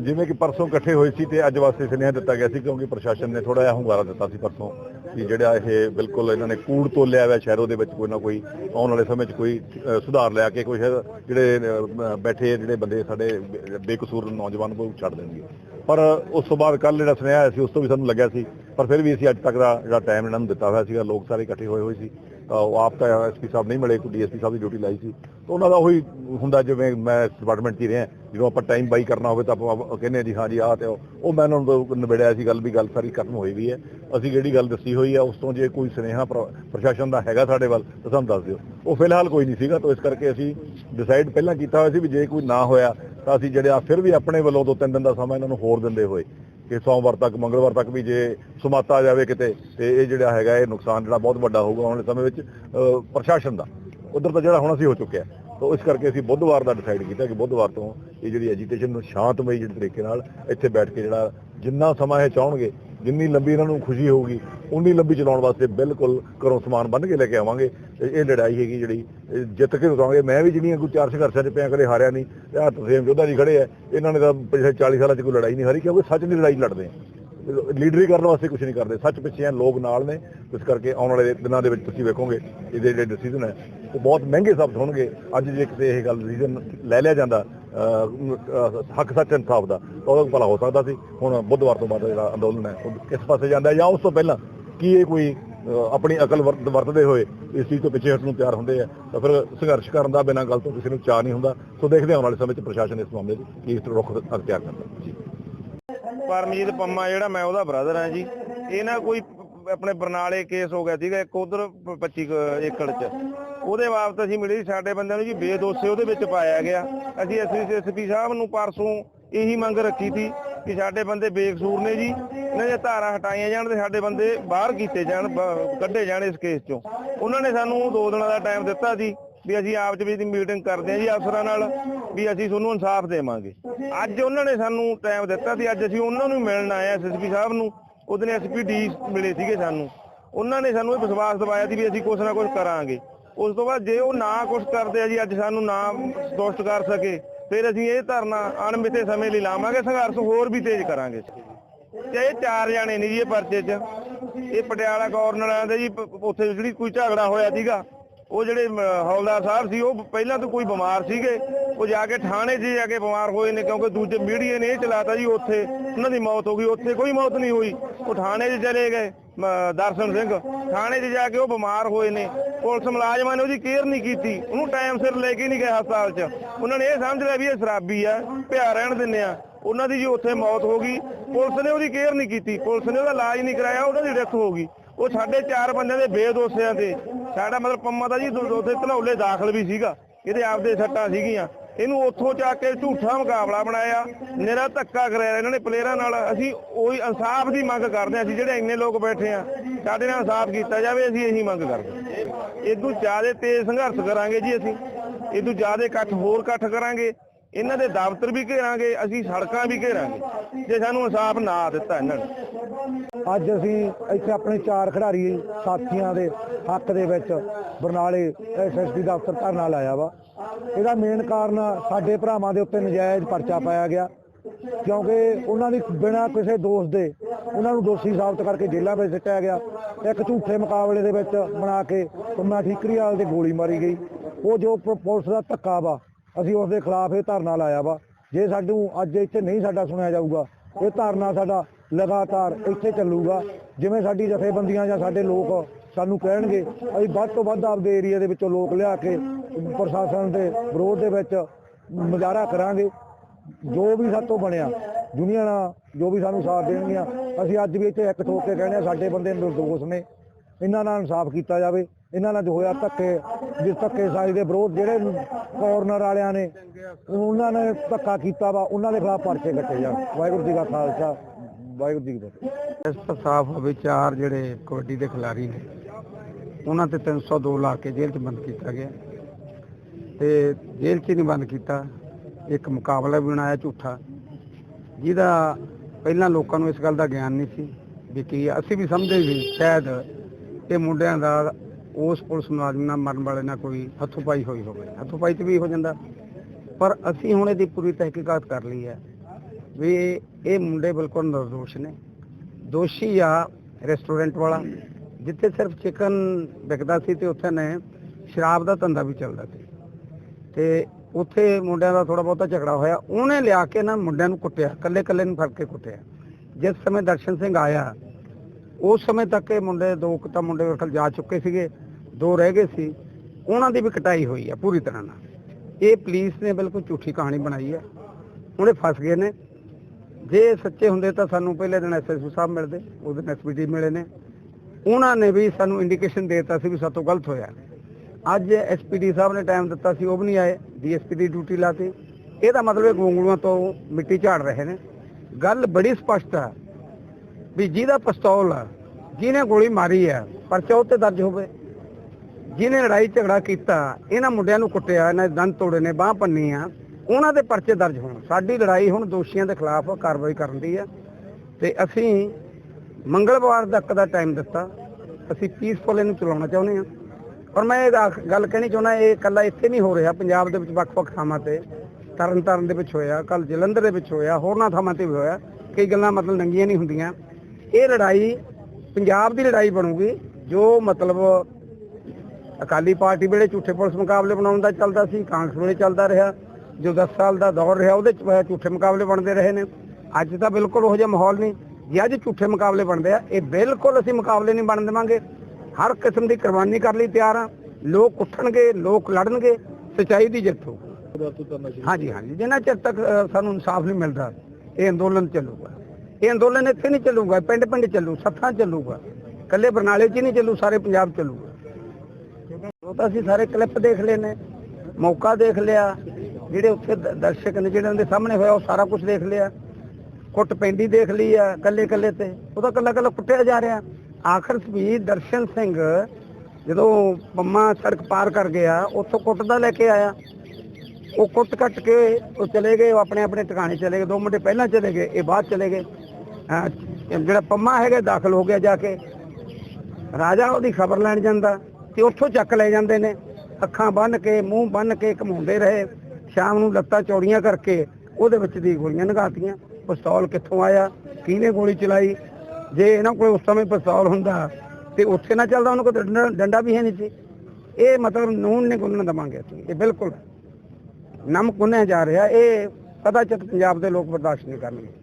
ਜਿਵੇਂ ਕਿ ਪਰਸੋਂ ਇਕੱਠੇ ਹੋਏ ਸੀ ਤੇ ਅੱਜ ਵਾਸਤੇ ਸੁਨੇਹਾ ਦਿੱਤਾ ਗਿਆ ਸੀ ਕਿਉਂਕਿ ਪ੍ਰਸ਼ਾਸਨ ਨੇ ਥੋੜਾ ਜਿਹਾ ਹੁੰਗਾਰਾ ਦਿੱਤਾ ਸੀ ਪਰਸੋਂ ਕਿ ਜਿਹੜਾ ਇਹ ਬਿਲਕੁਲ ਇਹਨਾਂ ਨੇ ਕੂੜ ਤੋਲਿਆ ਹੋਇਆ ਸ਼ਹਿਰੋਂ ਦੇ ਵਿੱਚ ਕੋਈ ਨਾ ਕੋਈ ਆਉਣ ਵਾਲੇ ਸਮੇਂ 'ਚ ਕੋਈ ਸੁਧਾਰ ਲਿਆ ਕੇ ਕੋਈ ਸ਼ਾਇਦ ਜਿਹੜੇ ਬੈਠੇ ਜਿਹੜੇ ਬੰਦੇ ਸਾਡੇ ਬੇਕਸੂਰ ਨੌਜਵਾਨ ਕੋਲ ਛੱਡ ਦੇਣਗੇ। ਪਰ ਉਸ ਤੋਂ ਬਾਅਦ ਕੱਲ ਜਿਹੜਾ ਸੁਨੇਹਾ ਆਇਆ ਸੀ ਉਸ ਤੋਂ ਵੀ ਸਾਨੂੰ ਲੱਗਿਆ ਸੀ, ਪਰ ਫਿਰ ਵੀ ਅਸੀਂ ਅੱਜ ਤੱਕ ਦਾ ਜਿਹੜਾ ਟਾਈਮ ਇਹਨਾਂ ਨੂੰ ਦਿੱਤਾ ਹੋਇਆ ਸੀਗਾ, ਲੋਕ ਸਾਰੇ ਇਕੱਠੇ ਹੋਏ ਹੋਏ ਸੀ। ਉਹ ਆਪ ਤਾਂ ਐਸਪੀ ਸਾਹਿਬ ਨਹੀਂ ਮਿਲੇ ਕੋਈ ਡੀਐਸਪੀ ਸਾਹਿਬ ਦੀ ਡਿਊਟੀ ਲਾਈ ਸੀ। ਤਾਂ ਉਹਨਾਂ ਦਾ ਉਹੀ ਹੁੰਦਾ ਜਿਵੇਂ ਮੈਂ ਡਿਪਾਰਟਮੈਂਟ 'ਚ ਹੀ ਰਿਹਾ, ਜਦੋਂ ਆਪਾਂ ਟਾਈਮ ਬਾਈ ਕਰਨਾ ਹੋਵੇ ਤਾਂ ਆਪਾਂ ਕਹਿੰਦੇ ਹਾਂ ਜੀ ਹਾਂ ਜੀ, ਆਹ ਤੇ ਉਹ। ਮੈਂ ਉਹਨਾਂ ਨੂੰ ਨਿਬੜਿਆ ਸੀ, ਗੱਲ ਵੀ ਗੱਲ ਸਾਰੀ ਖਤਮ ਹੋਈ ਵੀ ਹੈ। ਅਸੀਂ ਜਿਹੜੀ ਗੱਲ ਦੱਸੀ ਹੋਈ ਹੈ ਉਸ ਤੋਂ ਜੇ ਕੋਈ ਸੁਨੇਹਾ ਪ੍ਰਸ਼ਾਸਨ ਦਾ ਹੈਗਾ ਸਾਡੇ ਵੱਲ, ਤਾਂ ਸਾਨੂੰ ਦੱਸ ਦਿਓ। ਉਹ ਫਿਲਹਾਲ ਕੋਈ ਨਹੀਂ ਸੀਗਾ, ਤਾਂ ਇਸ ਕਰਕੇ ਅਸੀਂ ਡਿਸਾਈਡ ਪਹਿਲਾਂ ਕੀਤਾ ਹੋਇਆ ਸੀ ਵੀ ਜੇ ਕੋਈ ਨਾ ਹੋਇਆ, ਤਾਂ ਅਸੀਂ ਜਿਹੜੇ ਆ, ਫਿਰ ਵੀ ਆਪਣੇ ਵੱਲੋਂ ਦੋ ਤਿੰਨ ਦਿਨ ਦਾ ਸਮਾਂ ਇਹਨਾਂ ਨੂੰ ਹੋਰ ਦਿੰਦੇ ਹੋਏ। ਕਿ ਸੋਮਵਾਰ ਤੱਕ ਮੰਗਲਵਾਰ ਤੱਕ ਵੀ ਜੇ ਸਮਾਤਾ ਆ ਜਾਵੇ ਕਿਤੇ ਤੇ ਇਹ ਜਿਹੜਾ ਹੈਗਾ ਇਹ ਨੁਕਸਾਨ ਜਿਹੜਾ ਬਹੁਤ ਵੱਡਾ ਹੋਊਗਾ ਆਉਣ ਵਾਲੇ ਸਮੇਂ ਵਿੱਚ ਅ, ਪ੍ਰਸ਼ਾਸਨ ਦਾ। ਉਧਰ ਤਾਂ ਜਿਹੜਾ ਹੁਣ ਅਸੀਂ ਹੋ ਚੁੱਕਿਆ ਤਾਂ ਇਸ ਕਰਕੇ ਅਸੀਂ ਬੁੱਧਵਾਰ ਦਾ ਡਿਸਾਈਡ ਕੀਤਾ ਕਿ ਬੁੱਧਵਾਰ ਤੋਂ ਇਹ ਜਿਹੜੀ ਐਜੀਟੇਸ਼ਨ ਨੂੰ ਸ਼ਾਂਤਮਈ ਜਿਹੜੇ ਤਰੀਕੇ ਨਾਲ ਇੱਥੇ ਬੈਠ ਕੇ ਜਿਹੜਾ ਜਿੰਨਾ ਸਮਾਂ ਇਹ ਚਾਹਣਗੇ ਜਿੰਨੀ ਲੰਬੀ ਇਹਨਾਂ ਨੂੰ ਖੁਸ਼ੀ ਹੋਊਗੀ ਉਨੀ ਲੰਬੀ ਚਲਾਉਣ ਵਾਸਤੇ ਬਿਲਕੁਲ ਘਰੋਂ ਸਮਾਨ ਬੰਨ ਕੇ ਲੈ ਕੇ ਆਵਾਂਗੇ। ਇਹ ਲੜਾਈ ਹੈਗੀ ਜਿਹੜੀ ਜਿੱਤ ਕੇ ਰੁਕਾਂਗੇ ਮੈਂ ਵੀ ਜਿਹੜੀਆਂ ਕੋਈ ਚਾਰ ਸੰਘਰਸ਼ਾਂ 'ਚ ਪਿਆ, ਕਦੇ ਹਾਰਿਆ ਨਹੀਂ। ਤੇ ਆਹ ਤਰਸੇਮ ਯੋਧਾ ਜੀ ਖੜੇ ਆ, ਇਹਨਾਂ ਨੇ ਤਾਂ ਪਿਛਲੇ 40 ਸਾਲਾਂ 'ਚ ਕੋਈ ਲੜਾਈ ਨਹੀਂ ਹਾਰੀ, ਕਿਉਂਕਿ ਸੱਚ ਦੀ ਲੜਾਈ ਲੜਦੇ ਆ। ਲੀਡਰੀ ਕਰਨ ਵਾਸਤੇ ਕੁਝ ਨਹੀਂ ਕਰਦੇ। ਸੱਚ ਪਿੱਛੇ ਆ, ਲੋਕ ਨਾਲ ਨੇ। ਇਸ ਕਰਕੇ ਆਉਣ ਵਾਲੇ ਦਿਨਾਂ ਦੇ ਵਿੱਚ ਤੁਸੀਂ ਵੇਖੋਗੇ, ਇਹਦੇ ਜਿਹੜੇ ਡਿਸੀਜਨ ਹੈ, ਉਹ ਬਹੁਤ ਮਹਿੰਗੇ ਸਾਬਤ ਹੋਣਗੇ। ਅੱਜ ਜੇ ਕਿਤੇ ਇਹ ਗੱਲ ਡਿਸੀਜਨ ਲੈ ਲਿਆ ਜਾਂਦਾ ਹੱਕ ਸੱਚ ਇਨਸਾਫ ਦਾ। ਤਾਂ ਭਲਾ ਹੋ ਸਕਦਾ ਸੀ। ਹੁਣ ਬੁੱਧਵਾਰ ਤੋਂ ਬਾਅਦ ਜਿਹੜਾ ਅੰਦੋਲਨ ਹੈ, ਉਹ ਕਿਸ ਪਾਸੇ ਜਾਂਦਾ ਜਾਂ ਉਸ ਤੋਂ ਪਹਿਲਾਂ ਕੀ ਇਹ ਕੋਈ ਆਪਣੀ ਅਕਲ ਵਰਤਦੇ ਹੋਏ ਇਸ ਚੀਜ਼ ਤੋਂ ਪਿੱਛੇ ਹਟਣ ਨੂੰ ਤਿਆਰ ਹੁੰਦੇ ਆ, ਤਾਂ ਫਿਰ ਸੰਘਰਸ਼ ਕਰਨ ਦਾ ਬਿਨਾਂ ਗੱਲ ਤੋਂ ਕਿਸੇ ਨੂੰ ਚਾਹ ਨਹੀਂ ਹੁੰਦਾ। ਸੋ ਦੇਖਦੇ ਆਉਣ ਵਾਲੇ ਸਮੇਂ 'ਚ ਪ੍ਰਸ਼ਾਸਨ ਇਸ ਮਾਮਲੇ 'ਚ ਕੀ ਰੁਖ ਅਖਤਿਆਰ ਕਰਦਾ। ਜੀ। ਪਰਮਜੀਤ ਪੰਮਾ ਜਿਹੜਾ ਮੈਂ ਉਹਦਾ ਬ੍ਰਦਰ ਹਾਂ ਜੀ। ਇਹ ਨਾ ਕੋਈ ਆਪਣੇ ਬਰਨਾਲੇ ਕੇਸ ਹੋ ਗਿਆ ਸੀਗਾ, ਇੱਕ ਉਧਰ 25 ਏਕੜ ਚ। ਉਹਦੇ ਬਾਬਤ ਅਸੀਂ ਮਿਲੇ ਸਾਡੇ ਬੰਦਿਆਂ ਨੂੰ ਜੀ ਬੇਦੋਸ਼ੇ ਉਹਦੇ ਵਿੱਚ ਪਾਇਆ ਗਿਆ। ਅਸੀਂ ਐਸਪੀ ਸਾਹਿਬ ਨੂੰ ਪਰਸੋਂ ਇਹੀ ਮੰਗ ਰੱਖੀ ਸੀ ਕਿ ਸਾਡੇ ਬੰਦੇ ਬੇਕਸੂਰ ਨੇ ਜੀ। ਇਹਨਾਂ ਦੀਆਂ ਧਾਰਾਂ ਹਟਾਈਆਂ ਜਾਣ ਤੇ ਸਾਡੇ ਬੰਦੇ ਬਾਹਰ ਕੀਤੇ ਜਾਣ ਕੱਢੇ ਜਾਣ ਇਸ ਕੇਸ ਚੋਂ। ਉਹਨਾਂ ਨੇ ਸਾਨੂੰ ਦੋ ਦਿਨਾਂ ਦਾ ਟਾਈਮ ਦਿੱਤਾ ਸੀ ਵੀ ਅਸੀਂ ਆਪ ਚ ਵੀ ਮੀਟਿੰਗ ਕਰਦੇ ਹਾਂ ਜੀ ਅਫਸਰਾਂ ਨਾਲ ਵੀ ਅਸੀਂ ਤੁਹਾਨੂੰ ਇਨਸਾਫ ਦੇਵਾਂਗੇ। ਅੱਜ ਉਹਨਾਂ ਨੇ ਸਾਨੂੰ ਟਾਈਮ ਦਿੱਤਾ ਸੀ, ਅੱਜ ਅਸੀਂ ਉਹਨਾਂ ਨੂੰ ਮਿਲਣ ਆਏ ਐਸਐਸਪੀ ਸਾਹਿਬ ਨੂੰ। ਉਹਦੇ ਨੇ ਐਸਪੀ ਡੀ ਮਿਲੇ ਸੀਗੇ ਸਾਨੂੰ। ਉਹਨਾਂ ਨੇ ਸਾਨੂੰ ਇਹ ਵਿਸ਼ਵਾਸ ਦਿਵਾਇਆ ਸੀ ਵੀ ਅਸੀਂ ਕੁਝ ਨਾ ਕੁਝ ਕਰਾਂਗੇ। ਉਸ ਤੋਂ ਬਾਅਦ ਜੇ ਉਹ ਨਾ ਕੁਝ ਕਰਦੇ ਆ ਜੀ, ਅੱਜ ਸਾਨੂੰ ਨਾ ਦੋਸਤ ਕਰ ਸਕੇ, ਫਿਰ ਅਸੀਂ ਇਹ ਧਰਨਾ ਅਣਮਿੱਥੇ ਸਮੇਂ ਲਈ ਲਾਵਾਂਗੇ, ਸੰਘਰਸ਼ ਹੋਰ ਵੀ ਤੇਜ਼ ਕਰਾਂਗੇ। ਤੇ ਇਹ ਚਾਰ ਜਾਣੇ ਨੇ ਜੀ ਇਹ ਪਰਚੇ 'ਚ। ਇਹ ਪਟਿਆਲਾ ਗਵਰਨਰ ਆਂਦੇ ਜੀ ਉੱਥੇ ਜਿਹੜੀ ਕੋਈ ਝਗੜਾ ਹੋਇਆ ਸੀਗਾ ਉਹ ਜਿਹੜੇ ਹੌਲਦਾਰ ਸਾਹਿਬ ਸੀ, ਉਹ ਪਹਿਲਾਂ ਤੋਂ ਕੋਈ ਬਿਮਾਰ ਸੀਗੇ। ਉਹ ਜਾ ਕੇ ਥਾਣੇ 'ਚ ਜਾ ਕੇ ਬਿਮਾਰ ਹੋਏ ਨੇ, ਕਿਉਂਕਿ ਦੂਜੇ ਮੀਡੀਆ ਨੇ ਇਹ ਚਲਾਤਾ ਜੀ ਉੱਥੇ। ਉਹਨਾਂ ਦੀ ਮੌਤ ਹੋ ਗਈ, ਉੱਥੇ ਕੋਈ ਮੌਤ ਨਹੀਂ ਹੋਈ। ਉਹ ਥਾਣੇ 'ਚ ਚਲੇ ਗਏ ਦਰਸ਼ਨ ਸਿੰਘ। ਥਾਣੇ 'ਚ ਜਾ ਕੇ ਉਹ ਬਿਮਾਰ ਹੋਏ ਨੇ। ਪੁਲਿਸ ਮੁਲਾਜ਼ਮਾਂ ਨੇ ਉਹਦੀ ਕੇਅਰ ਨਹੀਂ ਕੀਤੀ। ਉਹਨੂੰ ਟਾਈਮ ਸਿਰ ਲੈ ਕੇ ਨਹੀਂ ਗਏ ਹਸਪਤਾਲ 'ਚ। ਉਹਨਾਂ ਨੇ ਇਹ ਸਮਝ ਲਿਆ ਵੀ ਇਹ ਸ਼ਰਾਬੀ ਆ, ਪਿਆ ਰਹਿਣ ਦਿੰਦੇ ਆ। ਉਹਨਾਂ ਦੀ ਜੀ ਉੱਥੇ ਮੌਤ ਹੋ ਗਈ। ਪੁਲਿਸ ਨੇ ਉਹਦੀ ਕੇਅਰ ਨਹੀਂ ਕੀਤੀ। ਪੁਲਿਸ ਨੇ ਉਹਦਾ ਇਲਾਜ ਨਹੀਂ ਕਰਾਇਆ ਉਹਨਾਂ ਦੀ ਡੈਥ ਹੋ ਗਈ। ਉਹ ਸਾਡੇ ਚਾਰ ਬੰਦਿਆਂ ਦੇ ਬੇਦੋਸ਼ਿਆਂ ਤੇ। ਸਾਡਾ ਮਤਲਬ ਪੰਮਾ ਦਾ ਜੀ ਦੋ- ਧਨੌਲੇ ਦਾਖਲ ਵੀ ਸੀਗਾ। ਇਹਦੇ ਆਪਦੇ ਸੱਟਾਂ ਸੀਗੀਆਂ। ਇਹਨੂੰ ਉੱਥੋਂ ਚੱਕ ਕੇ ਝੂਠਾ ਮੁਕਾਬਲਾ ਬਣਾਇਆ। ਨਿਰਾ ਧੱਕਾ ਕਰਾਇਆ ਇਹਨਾਂ ਨੇ ਪਲੇਅਰਾਂ ਨਾਲ। ਅਸੀਂ ਉਹੀ ਇਨਸਾਫ ਦੀ ਮੰਗ ਕਰਦੇ ਹਾਂ। ਅਸੀਂ ਜਿਹੜੇ ਇੰਨੇ ਲੋਕ ਬੈਠੇ ਆ ਸਾਡੇ ਨਾਲ ਇਨਸਾਫ ਕੀਤਾ ਜਾਵੇ, ਅਸੀਂ ਇਹੀ ਮੰਗ ਕਰਦੇ ਹਾਂ। ਇਦੋਂ ਜ਼ਿਆਦਾ ਤੇਜ਼ ਸੰਘਰਸ਼ ਕਰਾਂਗੇ ਜੀ ਅਸੀਂ। ਇਦੋਂ ਜ਼ਿਆਦਾ ਇਕੱਠ ਹੋਰ ਇਕੱਠ ਕਰਾਂਗੇ। ਇਹਨਾਂ ਦੇ ਦਫ਼ਤਰ ਵੀ ਘੇਰਾਂਗੇ, ਅਸੀਂ ਸੜਕਾਂ ਵੀ ਘੇਰਾਂਗੇ। ਜੇ ਸਾਨੂੰ ਇਨਸਾਫ ਨਾ ਦਿੱਤਾ ਇਹਨਾਂ ਨੇ। ਅੱਜ ਅਸੀਂ ਇੱਥੇ ਆਪਣੇ ਚਾਰ ਖਿਡਾਰੀ ਸਾਥੀਆਂ ਦੇ ਹੱਕ ਦੇ ਵਿੱਚ ਬਰਨਾਲੇ ਐਸਐਸਪੀ ਦਫ਼ਤਰ ਧਰਨਾ ਲਾਇਆ ਵਾ। ਇਹਦਾ ਮੇਨ ਕਾਰਨ ਸਾਡੇ ਭਰਾਵਾਂ ਦੇ ਉੱਤੇ ਨਜਾਇਜ਼ ਪਰਚਾ ਪਾਇਆ ਗਿਆ। ਕਿਉਂਕਿ ਉਹਨਾਂ ਦੀ ਬਿਨਾਂ ਕਿਸੇ ਦੋਸ਼ ਦੇ ਉਹਨਾਂ ਨੂੰ ਦੋਸ਼ੀ ਸਾਬਤ ਕਰਕੇ ਜੇਲ੍ਹਾਂ ਵਿੱਚ ਸਿੱਟਿਆ ਗਿਆ। ਇੱਕ ਝੂਠੇ ਮੁਕਾਬਲੇ ਦੇ ਵਿੱਚ ਬਣਾ ਕੇ ਪੰਮਾ ਠੀਕਰੀ ਵਾਲੇ ਤੇ ਗੋਲੀ ਮਾਰੀ ਗਈ। ਉਹ ਜੋ ਪੁਲਿਸ ਦਾ ਧੱਕਾ ਵਾ ਅਸੀਂ ਉਸ ਦੇ ਖਿਲਾਫ ਇਹ ਧਰਨਾ ਲਾਇਆ ਵਾ। ਜੇ ਸਾਨੂੰ ਅੱਜ ਇੱਥੇ ਨਹੀਂ ਸਾਡਾ ਸੁਣਿਆ ਜਾਊਗਾ, ਇਹ ਧਰਨਾ ਸਾਡਾ ਲਗਾਤਾਰ ਇੱਥੇ ਚੱਲੂਗਾ। ਜਿਵੇਂ ਸਾਡੀ ਜਥੇਬੰਦੀਆਂ ਜਾਂ ਸਾਡੇ ਲੋਕ ਸਾਨੂੰ ਕਹਿਣਗੇ, ਅਸੀਂ ਵੱਧ ਤੋਂ ਵੱਧ ਆਪਦੇ ਏਰੀਆ ਦੇ ਵਿੱਚੋਂ ਲੋਕ ਲਿਆ ਕੇ ਪ੍ਰਸ਼ਾਸਨ ਦੇ ਵਿਰੋਧ ਦੇ ਵਿੱਚ ਮੁਜ਼ਾਹਰਾ ਕਰਾਂਗੇ। ਜੋ ਵੀ ਸਾਡੇ ਤੋਂ ਬਣਿਆ, ਦੁਨੀਆ ਨਾਲ ਜੋ ਵੀ ਸਾਨੂੰ ਸਾਥ ਦੇਣਗੀਆਂ, ਅਸੀਂ ਅੱਜ ਵੀ ਇੱਥੇ ਇੱਕ ਠੋਕ ਕੇ ਕਹਿੰਦੇ ਹਾਂ ਸਾਡੇ ਬੰਦੇ ਨਿਰਦੋਸ਼ ਨੇ। ਇਹਨਾਂ ਨਾਲ ਇਨਸਾਫ ਕੀਤਾ ਜਾਵੇ, ਇਹਨਾਂ ਨਾਲ ਜੋ ਹੋਇਆ ਧੱਕੇ, ਜਿਸ ਧੱਕੇ ਸਾਈ ਦੇ ਵਿਰੋਧ ਜਿਹੜੇ ਕਾਰਨਰ ਵਾਲਿਆਂ ਨੇ, ਉਹਨਾਂ ਨੇ ਧੱਕਾ ਕੀਤਾ ਵਾ, ਉਹਨਾਂ ਦੇ ਖਿਲਾਫ ਪਰਚੇ ਕੱਟੇ ਜਾਣ। ਵਾਹਿਗੁਰੂ ਜੀ ਕਾ ਖਾਲਸਾ, ਵਾਹਿਗੁਰੂ ਜੀ ਕੀ ਫਤਿਹ। ਇਸ ਤੋਂ ਸਾਫ਼ ਜਿਹੜੇ ਕਬੱਡੀ ਦੇ ਖਿਡਾਰੀ ਨੇ, ਉਹਨਾਂ ਤੇ 302 ਲਾ ਕੇ ਜੇਲ੍ਹ 'ਚ ਬੰਦ ਕੀਤਾ ਗਿਆ। ਤੇ ਜੇਲ੍ਹ 'ਚ ਹੀ ਨਹੀਂ ਬੰਦ ਕੀਤਾ, ਇੱਕ ਮੁਕਾਬਲਾ ਵੀ ਬਣਾਇਆ ਝੂਠਾ। ਜਿਹਦਾ ਪਹਿਲਾਂ ਲੋਕਾਂ ਨੂੰ ਇਸ ਗੱਲ ਦਾ ਗਿਆਨ ਨਹੀਂ ਸੀ ਵੀ ਕੀ ਅਸੀਂ ਵੀ ਸਮਝਦੇ ਸੀ, ਸ਼ਾਇਦ ਇਹ ਮੁੰਡਿਆਂ ਦਾ ਉਸ ਪੁਲਿਸ ਮੁਲਾਜ਼ਮ ਨਾਲ ਮਰਨ ਵਾਲੇ ਨਾਲ ਕੋਈ ਹੱਥੋਂ-ਪਾਈ ਹੋਈ ਹੋਵੇ, ਹੱਥੋਂ-ਪਾਈ 'ਚ ਵੀ ਹੋ ਜਾਂਦਾ। ਪਰ ਅਸੀਂ ਹੁਣ ਇਹਦੀ ਪੂਰੀ ਤਹਿਕੀਕਾਤ ਕਰ ਲਈ ਹੈ ਵੀ ਇਹ ਮੁੰਡੇ ਬਿਲਕੁਲ ਨਿਰਦੋਸ਼ ਨੇ। ਦੋਸ਼ੀ ਆ ਰੈਸਟੋਰੈਂਟ ਵਾਲਾ, ਜਿੱਥੇ ਸਿਰਫ ਚਿਕਨ ਵਿਕਦਾ ਸੀ ਤੇ ਉੱਥੇ ਨੇ ਸ਼ਰਾਬ ਦਾ ਧੰਦਾ ਵੀ ਚੱਲਦਾ ਸੀ। ਤੇ ਉੱਥੇ ਮੁੰਡਿਆਂ ਦਾ ਥੋੜਾ ਬਹੁਤਾ ਝਗੜਾ ਹੋਇਆ। ਉਹਨੇ ਲਿਆ ਕੇ ਨਾ ਮੁੰਡਿਆਂ ਨੂੰ ਕੁੱਟਿਆ ਕੱਲੇ ਕੱਲੇ ਨੂੰ ਫੜ ਕੇ ਕੁੱਟਿਆ। ਜਿਸ ਸਮੇਂ ਦਰਸ਼ਨ ਸਿੰਘ ਆਇਆ ਉਸ ਸਮੇਂ ਤੱਕ ਇਹ ਮੁੰਡੇ, ਦੋ ਕੁ ਤਾਂ ਮੁੰਡੇ ਵਰਖਲ ਜਾ ਚੁੱਕੇ ਸੀਗੇ, ਦੋ ਰਹਿ ਗਏ ਸੀ, ਉਹਨਾਂ ਦੀ ਵੀ ਕਟਾਈ ਹੋਈ ਆ ਪੂਰੀ ਤਰ੍ਹਾਂ ਨਾਲ। ਇਹ ਪੁਲਿਸ ਨੇ ਬਿਲਕੁਲ ਝੂਠੀ ਕਹਾਣੀ ਬਣਾਈ ਆ, ਉਹਨੇ ਫਸ ਗਏ ਨੇ। ਜੇ ਸੱਚੇ ਹੁੰਦੇ ਤਾਂ ਸਾਨੂੰ ਪਹਿਲੇ ਦਿਨ ਐਸਐਸਪੀ ਸਾਹਿਬ ਮਿਲਦੇ, ਉਸ ਦਿਨ ਐਸਪੀਡੀ ਮਿਲੇ ਨੇ। ਉਹਨਾਂ ਨੇ ਵੀ ਸਾਨੂੰ ਇੰਡੀਕੇਸ਼ਨ ਦਿੱਤਾ ਸੀ ਵੀ ਸਾਤੋਂ ਗਲਤ ਹੋਇਆ। ਅੱਜ ਐਸਪੀਡੀ ਸਾਹਿਬ ਨੇ ਟਾਈਮ ਦਿੱਤਾ ਸੀ, ਉਹ ਵੀ ਨਹੀਂ ਆਏ ਡੀਐਸਪੀ ਦੀ ਡਿਊਟੀ ਲਾਤੀ ਇਹਦਾ ਮਤਲਬ ਇਹ ਗੋਂਗਲੂਆਂ ਤੋਂ ਮਿੱਟੀ ਝਾੜ ਰਹੇ ਨੇ। ਗੱਲ ਬੜੀ ਸਪਸ਼ਟ ਆ ਵੀ ਜਿਹਦਾ ਪਿਸਤੌਲ ਆ, ਜਿਹਨੇ ਗੋਲੀ ਮਾਰੀ ਆ, ਪਰਚਾ ਉਹ ਤੇ ਦਰਜ ਹੋਵੇ। ਜਿਹਨੇ ਲੜਾਈ ਝਗੜਾ ਕੀਤਾ, ਇਹਨਾਂ ਮੁੰਡਿਆਂ ਨੂੰ ਕੁੱਟਿਆ, ਇਹਨਾਂ ਦੇ ਦੰਦ ਤੋੜੇ ਨੇ, ਬਾਹ ਪੰਨੀ ਆ, ਉਹਨਾਂ ਦੇ ਪਰਚੇ ਦਰਜ ਹੋਣ। ਸਾਡੀ ਲੜਾਈ ਹੁਣ ਦੋਸ਼ੀਆਂ ਦੇ ਖਿਲਾਫ ਕਾਰਵਾਈ ਕਰਨ ਦੀ ਆ। ਤੇ ਅਸੀਂ ਮੰਗਲਵਾਰ ਤੱਕ ਦਾ ਟਾਈਮ ਦਿੱਤਾ। ਅਸੀਂ ਪੀਸਫੁਲ ਇਹਨੂੰ ਚਲਾਉਣਾ ਚਾਹੁੰਦੇ ਹਾਂ ਪਰ ਮੈਂ ਇਹ ਗੱਲ ਕਹਿਣੀ ਚਾਹੁੰਦਾ, ਇਹ ਇਕੱਲਾ ਇੱਥੇ ਨਹੀਂ ਹੋ ਰਿਹਾ। ਪੰਜਾਬ ਦੇ ਵਿੱਚ ਵੱਖ-ਵੱਖ ਥਾਵਾਂ ਤੇ, ਤਰਨਤਾਰਨ ਦੇ ਵਿੱਚ ਹੋਇਆ ਕੱਲ ਜਲੰਧਰ ਦੇ ਵਿੱਚ ਹੋਇਆ, ਹੋਰਨਾਂ ਥਾਵਾਂ ਤੇ ਵੀ ਹੋਇਆ। ਕਈ ਗੱਲਾਂ ਮਤਲਬ ਨੰਗੀਆਂ ਨਹੀਂ ਹੁੰਦੀਆਂ। ਇਹ ਲੜਾਈ ਪੰਜਾਬ ਦੀ ਲੜਾਈ ਬਣੂਗੀ ਜੋ ਮਤਲਬ ਅਕਾਲੀ ਪਾਰਟੀ ਵੇਲੇ ਝੂਠੇ ਪੁਲਿਸ ਮੁਕਾਬਲੇ ਬਣਾਉਣ ਦਾ ਚੱਲਦਾ ਸੀ ਕਾਂਗਰਸ ਵੇਲੇ ਚੱਲਦਾ ਰਿਹਾ ਜੋ 10 ਸਾਲ ਦਾ ਦੌਰ ਰਿਹਾ ਉਹਦੇ ਚ ਝੂਠੇ ਮੁਕਾਬਲੇ ਬਣਦੇ ਰਹੇ ਨੇ। ਅੱਜ ਤਾਂ ਬਿਲਕੁਲ ਉਹੋ ਜਿਹਾ ਮਾਹੌਲ ਨਹੀਂ। ਜੇ ਅੱਜ ਝੂਠੇ ਮੁਕਾਬਲੇ ਬਣਦੇ ਆ ਇਹ ਬਿਲਕੁਲ ਅਸੀਂ ਮੁਕਾਬਲੇ ਨਹੀਂ ਬਣ ਦੇਵਾਂਗੇ। ਹਰ ਕਿਸਮ ਦੀ ਕੁਰਬਾਨੀ ਕਰਨ ਲਈ ਤਿਆਰ ਆ। ਲੋਕ ਉੱਠਣਗੇ ਲੋਕ ਲੜਨਗੇ ਸਚਾਈ ਦੀ ਜਿੱਤ ਹੋਊ। ਹਾਂਜੀ ਹਾਂਜੀ। ਜਿੰਨਾ ਚਿਰ ਤੱਕ ਸਾਨੂੰ ਇਨਸਾਫ ਨਹੀਂ ਮਿਲਦਾ ਇਹ ਅੰਦੋਲਨ ਚੱਲੂਗਾ। ਇਹ ਅੰਦੋਲਨ ਇੱਥੇ ਨਹੀਂ ਚੱਲੂਗਾ, ਪਿੰਡ ਪਿੰਡ ਚੱਲੂ, ਸੱਥਾਂ ਚੱਲੂਗਾ ਕੱਲੇ ਬਰਨਾਲੇ 'ਚ ਹੀ ਨਹੀਂ ਚੱਲੂ, ਸਾਰੇ ਪੰਜਾਬ ਚੱਲੂਗਾ। ਉਹ ਤਾਂ ਅਸੀਂ ਸਾਰੇ ਕਲਿੱਪ ਦੇਖ ਲਏ ਨੇ, ਮੌਕਾ ਦੇਖ ਲਿਆ, ਜਿਹੜੇ ਉੱਥੇ ਦਰਸ਼ਕ ਨੇ, ਜਿਹੜੇ ਉਹਦੇ ਸਾਹਮਣੇ ਹੋਇਆ, ਉਹ ਸਾਰਾ ਕੁਝ ਦੇਖ ਲਿਆ। ਕੁੱਟ ਪੈਂਦੀ ਦੇਖ ਲਈ ਆ ਕੱਲੇ ਕੱਲੇ ਤੇ। ਉਹਦਾ ਕੱਲਾ ਕੱਲਾ ਕੁੱਟਿਆ ਜਾ ਰਿਹਾ। ਆਖਰ ਵੀ ਦਰਸ਼ਨ ਸਿੰਘ ਜਦੋਂ ਪੰਮਾ ਸੜਕ ਪਾਰ ਕਰ ਗਿਆ, ਉੱਥੋਂ ਕੁੱਟਦਾ ਲੈ ਕੇ ਆਇਆ। ਉਹ ਕੁੱਟ ਕੱਟ ਕੇ ਉਹ ਚਲੇ ਗਏ, ਉਹ ਆਪਣੇ ਆਪਣੇ ਟਿਕਾਣੇ ਚਲੇ ਗਏ। ਦੋ ਮੁੰਡੇ ਪਹਿਲਾਂ ਚਲੇ ਗਏ, ਇਹ ਬਾਅਦ ਚਲੇ ਗਏ। ਹਾਂ, ਜਿਹੜਾ ਪੰਮਾ ਹੈਗਾ, ਦਾਖਲ ਹੋ ਗਿਆ ਜਾ ਕੇ। ਰਾਜਾ ਉਹਦੀ ਖਬਰ ਲੈਣ ਜਾਂਦਾ ਤੇ ਉੱਥੋਂ ਚੱਕ ਲੈ ਜਾਂਦੇ ਨੇ। ਅੱਖਾਂ ਬੰਨ ਕੇ, ਮੂੰਹ ਬੰਨ ਕੇ ਘਮਾਉਂਦੇ ਰਹੇ। ਸ਼ਾਮ ਨੂੰ ਲੱਤਾਂ ਚੌੜੀਆਂ ਕਰਕੇ ਉਹਦੇ ਵਿੱਚ ਦੀ ਗੋਲੀਆਂ ਨਗਾਤੀਆਂ। ਪਿਸਤੌਲ ਕਿੱਥੋਂ ਆਇਆ? ਕਿਹਨੇ ਗੋਲੀ ਚਲਾਈ? ਜੇ ਇਹਨਾਂ ਕੋਲ ਉਸ ਸਮੇਂ ਪਿਸਤੌਲ ਹੁੰਦਾ ਤੇ ਉੱਥੇ ਨਾ ਚੱਲਦਾ, ਉਹਨੂੰ ਕੋਈ ਡੰਡਾ- ਡੰਡਾ ਵੀ ਹੈ ਨਹੀਂ ਸੀ। ਇਹ ਮਤਲਬ ਨੂਨ ਨੇ ਗੁੰਨਣ ਮੰਗਿਆ ਸੀ ਇਹ ਬਿਲਕੁਲ ਨਮ ਗੁੰਨਿਆ ਜਾ ਰਿਹਾ। ਇਹ ਕਦਾਚਿਤ ਪੰਜਾਬ ਦੇ ਲੋਕ ਬਰਦਾਸ਼ਤ ਨਹੀਂ ਕਰਨਗੇ।